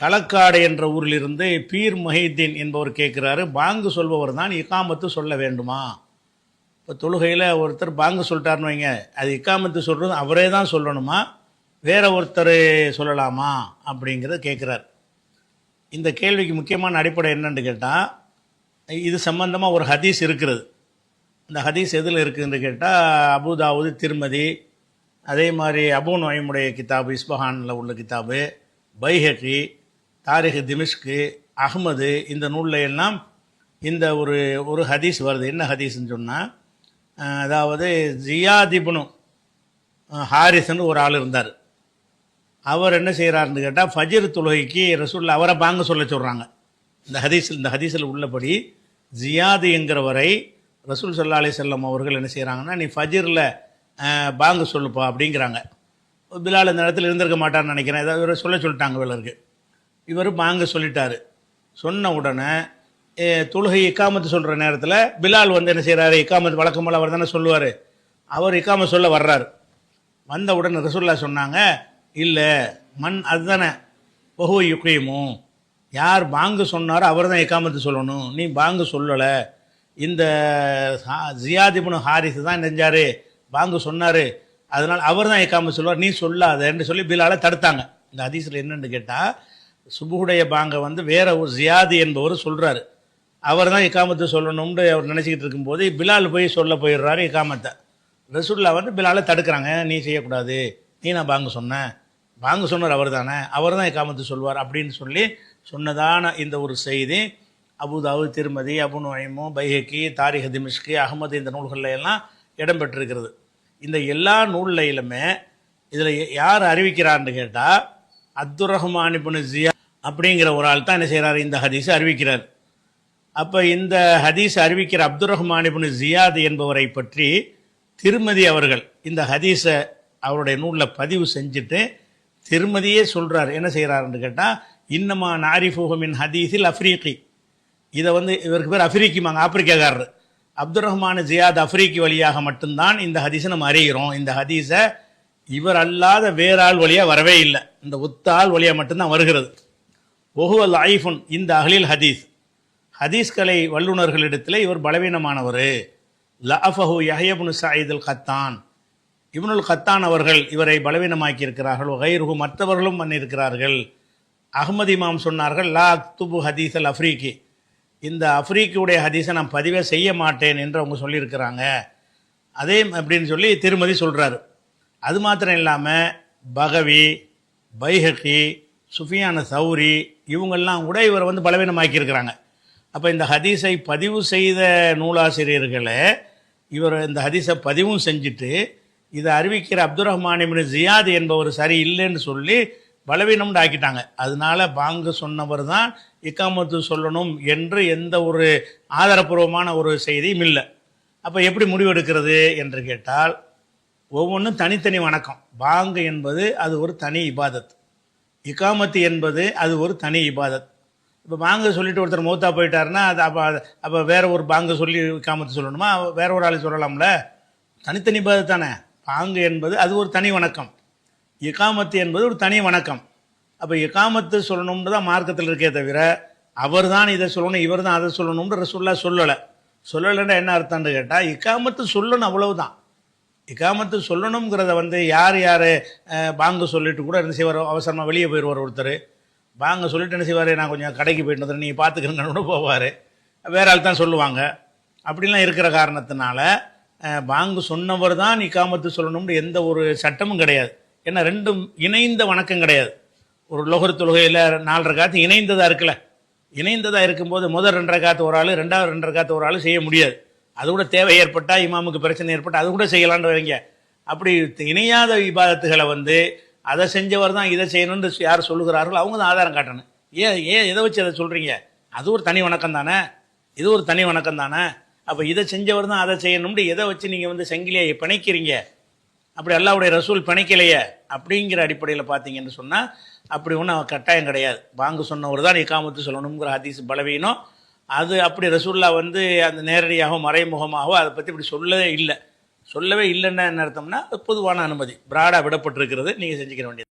களக்காடு என்ற ஊரிலிருந்து பீர் மொஹிதீன் என்பவர் கேட்குறாரு பாங்கு சொல்பவர் தான் இக்காமத்து சொல்ல வேண்டுமா? இப்போ தொழுகையில் ஒருத்தர் பாங்கு சொல்லிட்டாருன்னு வைங்க அது இக்காமத்து சொல்கிறது அவரே தான் சொல்லணுமா? வேற ஒருத்தர் சொல்லலாமா? அப்படிங்கிறத கேட்குறார். இந்த கேள்விக்கு முக்கியமான அடிப்படை என்னன்னு கேட்டால் இது சம்பந்தமாக ஒரு ஹதீஸ் இருக்கிறது. இந்த ஹதீஸ் எதில் இருக்குதுன்னு கேட்டால் அபுதாவுது திருமதி அதே மாதிரி அபு நொயமுடைய கிதாபு இஸ்பஹானில் உள்ள கிதாபு பைஹக்கி தாரிக் திமிஷ்கு அகமது இந்த நூலில் எல்லாம் இந்த ஒரு ஒரு ஹதீஸ் வருது. என்ன ஹதீஸ்னு சொன்னால் அதாவது ஜியாதிபுனு ஹாரிஸ்னு ஒரு ஆள் இருந்தார். அவர் என்ன செய்கிறாருன்னு கேட்டால் ஃபஜிர் தொழுகைக்கு ரசூலில் அவரை பாங்க சொல்ல சொல்கிறாங்க இந்த ஹதீஸில் இந்த ஹதீஸில் உள்ளபடி ஜியாது என்கிறவரை ரசூல் சல்லா அலி செல்லம் அவர்கள் என்ன செய்கிறாங்கன்னா நீ ஃபஜிரில் பாங்கு சொல்லுப்பா அப்படிங்கிறாங்க. பிலால் இந்த இடத்துல இருந்திருக்க மாட்டான்னு நினைக்கிறேன். ஏதாவது சொல்ல சொல்லிட்டாங்க இவருக்கு இவர் வாங்க சொல்லிட்டாரு. சொன்ன உடனே ஏ, தொழுகை இக்காமத்து சொல்கிற நேரத்தில் பிலால் வந்து என்ன செய்கிறாரு இக்காமத்து வழக்கம் போல் அவர் தானே சொல்லுவார். அவர் இக்காம சொல்ல வர்றாரு. வந்த உடனே ரசூல்லா சொன்னாங்க இல்லை மண் அதுதானே. பஹு யுக்கையுமோ யார் பாங்கு சொன்னாரோ அவர் தான் இக்காமத்து சொல்லணும். நீ பாங்கு சொல்லலை. இந்த ஹா- ஜியாதிபுனு ஹாரிஸ் தான் நெஞ்சாரு. பாங்கு சொன்னார். அதனால் அவர் தான் இக்காமத்து சொல்லுவார். நீ சொல்லாதன்னு சொல்லி பிலாலை தடுத்தாங்க. இந்த ஹதீஸில் என்னென்னு கேட்டால் சுபுடைய பாங்கை வந்து வேற ஒரு ஜியாதி என்பவர் சொல்கிறாரு அவர் தான் இக்காமத்தை சொல்லணும்னு அவர் நினச்சிக்கிட்டு இருக்கும்போது பிலால் போய் சொல்ல போயிடுறாரு இக்காமத்தை. ரசூல்லா வந்து பிலாலை தடுக்கிறாங்க நீ செய்யக்கூடாது நீ நான் பாங்கு சொன்னேன். பாங்கு சொன்னார் அவர் தானே அவர் தான் இக்காமத்து சொல்வார் அப்படின்னு சொல்லி சொன்னதான இந்த ஒரு செய்தி அபுதாவு திருமதி அபு நுழைமு பைஹக்கி தாரிக திமிஷ்கி அகமது இந்த நூல்களில் எல்லாம் இடம்பெற்றிருக்கிறது. இந்த எல்லா நூல்லையிலுமே இதில் யார் அறிவிக்கிறான்னு கேட்டால் அப்துர் ரஹ்மான் இப்னு ஜியா அப்படிங்கிற ஒரு ஆள் தான் என்ன செய்கிறார் இந்த ஹதீஸை அறிவிக்கிறார். அப்போ இந்த ஹதீஸ் அறிவிக்கிற அப்துர் ரஹ்மான் இப்னு ஜியாத் என்பவரை பற்றி திருமதி அவர்கள் இந்த ஹதீஸை அவருடைய நூலில் பதிவு செஞ்சுட்டு திருமதியே சொல்கிறார் என்ன செய்கிறாருன்னு கேட்டால் இன்னமா நாரிஃபுகமின் ஹதீஸில் அஃப்ரீக்கி இதை வந்து இவருக்கு பேர் அஃப்ரீக்கிமாங்க ஆப்பிரிக்காக்காரர். அப்துல் ரஹ்மான் ஜியாத் அஃப்ரீக்கி வழியாக மட்டும்தான் இந்த ஹதீஸை நம்ம அறிகிறோம். இந்த ஹதீஸை இவர் அல்லாத வேற ஆள் வழியாக வரவே இல்லை. இந்த ஒத்த ஆள் வழியாக மட்டும்தான் வருகிறது. ஒஹுவல் ஐஃபுன் இந்த அகலில் ஹதீஸ். ஹதீஸ்கலை வல்லுநர்களிடத்தில் இவர் பலவீனமானவர். லஃபஹு யஹ்யப்னு சாயிதுல் கத்தான். இப்னுல் கத்தான் அவர்கள் இவரை பலவீனமாக்கி இருக்கிறார்கள் கைருகு மற்றவர்களும் பண்ணியிருக்கிறார்கள் அகமது இமாம் சொன்னார்கள் லா அக்துபு ஹதீஸ் அல் அஃப்ரீக்கி. இந்த அஃப்ரீக்கியுடைய ஹதீஸை நான் பதிவே செய்ய மாட்டேன் என்று அவங்க சொல்லியிருக்கிறாங்க. அதே அப்படின்னு சொல்லி திருமதி சொல்கிறாரு அது மாத்திரம் இல்லாமல் பகவி பைஹக்கி சுஃபியான சௌரி இவங்கெல்லாம் கூட இவரை வந்து பலவீனமாக்கியிருக்கிறாங்க. அப்போ இந்த ஹதீஸை பதிவு செய்த நூலாசிரியர்களை இவர் இந்த ஹதீஸை பதிவும் செஞ்சுட்டு இதை அறிவிக்கிற அப்துல் ரஹ்மான் இப்னு ஜியாத் என்பவர் சரி இல்லைன்னு சொல்லி பலவீனம்னு ஆக்கிட்டாங்க அதனால பாங்கு சொன்னவர் தான் இக்காமத்து சொல்லணும் என்று எந்த ஒரு ஆதாரபூர்வமான ஒரு செய்தியும் இல்லை. அப்போ எப்படி முடிவெடுக்கிறது என்று கேட்டால் ஒவ்வொன்றும் தனித்தனி வணக்கம். பாங்கு என்பது அது ஒரு தனி இபாதத். இகாமத்து என்பது அது ஒரு தனி இபாதத். இப்போ பாங்கு சொல்லிட்டு ஒருத்தர் மூத்தா போயிட்டாருன்னா அது அப்போ அப்போ வேற ஒரு பாங்கு சொல்லி இக்காமத்து சொல்லணுமா? வேற ஒரு ஆள் சொல்லலாம்ல? தனித்தனி இபாதத் தானே? பாங்கு என்பது அது ஒரு தனி வணக்கம். இக்காமத்து என்பது ஒரு தனி வணக்கம். அப்போ இக்காமத்து சொல்லணும்னு தான் மார்க்கத்தில் இருக்கே தவிர அவர் தான் இதை சொல்லணும் இவர் தான் அதை சொல்லணும்னு சொல்ல சொல்லலை. சொல்லலைன்னா என்ன அர்த்தம்னு கேட்டால் இகாமத்து சொல்லணும் அவ்வளவுதான். இக்காமத்து சொல்லணுங்கிறத வந்து யார் யார் பாங்கு சொல்லிட்டு கூட என்ன செய்வார் அவசரமாக வெளியே போயிடுவார் ஒருத்தர். பாங்க சொல்லிட்டு என்ன செய்வார் நான் கொஞ்சம் கடைக்கு போயிட்டு வந்துடுறேன் நீங்கள் பார்த்துக்கிறேன்னு போவார். வேற ஆள் தான் சொல்லுவாங்க. அப்படிலாம் இருக்கிற காரணத்தினால பாங்கு சொன்னவர் தான் இக்காமத்து சொல்லணும்னு எந்த ஒரு சட்டமும் கிடையாது. ஏன்னா ரெண்டும் இணைந்த வணக்கம் கிடையாது. ஒரு லோகர் தொழுகையில் நாலரை காத்து இணைந்ததாக இருக்கல இணைந்ததாக இருக்கும்போது முதல் ரெண்டரை காத்து ஒரு ஆள் ரெண்டாவது ரெண்டரை காத்து ஒரு ஆள் செய்ய முடியாது. அது கூட தேவை ஏற்பட்டால் இமாமுக்கு பிரச்சனை ஏற்பட்டால் அது கூட செய்யலான்னு வரீங்க அப்படி இணையாத விவாதத்துகளை வந்து அதை செஞ்சவர் தான் இதை செய்யணும்னு யார் சொல்லுகிறார்கள் அவங்க தான் ஆதாரம் காட்டணும். ஏன் ஏன் எதை வச்சு அதை சொல்கிறீங்க அது ஒரு தனி வணக்கம் தானே? இது ஒரு தனி வணக்கம் தானே? அப்போ இதை செஞ்சவர் தான் அதை செய்யணும்னு எதை வச்சு நீங்கள் வந்து செங்கிலியை பிணைக்கிறீங்க? அப்படி அல்லாவுடைய ரசூல் பிணைக்கலையே அப்படிங்கிற அடிப்படையில் பார்த்தீங்கன்னு சொன்னால் அப்படி ஒன்றும் கட்டாயம் கிடையாது. வாங்க சொன்னவர் தான் இக்காமத்து சொல்லணுங்கிற ஹதீஸ் பலவீனம். அது அப்படி ரசூல்லா வந்து அந்த நேரடியாகவும் மறைமுகமாகவோ அதை பற்றி இப்படி சொல்லவே இல்லை. சொல்லவே இல்லைன்னா என்ன அர்த்தம்னா அது பொதுவான அனுமதி. பிராடாக விடப்பட்டிருக்கிறது நீங்கள் செஞ்சுக்கிற வேண்டியது.